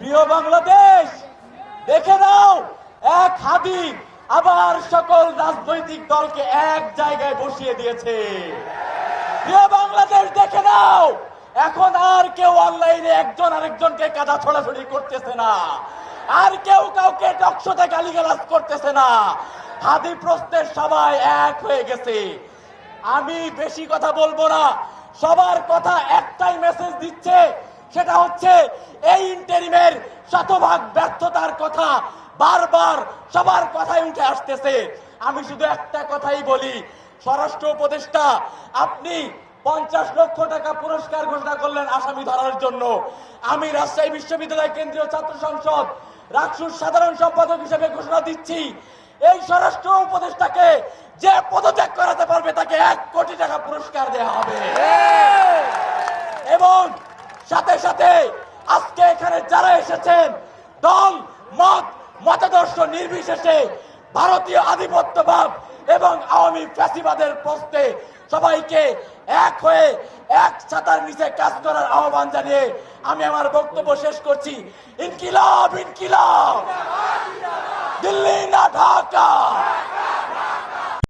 প্রিয় বাংলাদেশ, দেখে নাও, এক হাদি আবার সকল রাজনৈতিক দলকে এক জায়গায় বসিয়ে দিয়েছে। প্রিয় বাংলাদেশ, দেখে নাও, এখন আর কেউ অনলাইনে একজন আরেকজনকে কাদা ছড়াছড়ি করতেছে না। আর কেউ কাউকে টকশোতে গালিগালাজ করতেছে না। হাদি প্রশ্নের সবাই এক হয়ে গেছে। আমি বেশি কথা বলব না। সবার কথা একটাই মেসেজ দিচ্ছে সেটা হচ্ছে এই ইন্টারিমের শতভাগ ব্যর্থতার কথা বারবার সবার কথাই উঠে আসতেছে। আমি শুধু একটা কথাই বলি, স্বরাষ্ট্র উপদেষ্টা, আপনি পঞ্চাশ লক্ষ টাকা পুরস্কার ঘোষণা করলেন আসামি ধরার জন্য। আমি রাজশাহী বিশ্ববিদ্যালয় কেন্দ্রীয় ছাত্র সংসদ, রাকসুর সাধারণ সম্পাদক হিসেবে ঘোষণা দিচ্ছি, এই স্বরাষ্ট্র উপদেষ্টাকে যে পদত্যাগ করাতে পারবে তাকে এক কোটি টাকা পুরস্কার দেওয়া হবে। সাথে সাথে আজকে এখানে যারা এসেছেন, দল, মত, মতাদর্শ নির্বিশেষে ভারতীয় আধিপত্যবাদ এবং আওয়ামী ফ্যাসিবাদের প্রশ্নে সবাইকে এক হয়ে এক ছাতার নিচে কাজ করার আহ্বান জানিয়ে আমি আমার বক্তব্য শেষ করছি। ইনকিলাব ইনকিলাব! দিল্লি না ঢাকা!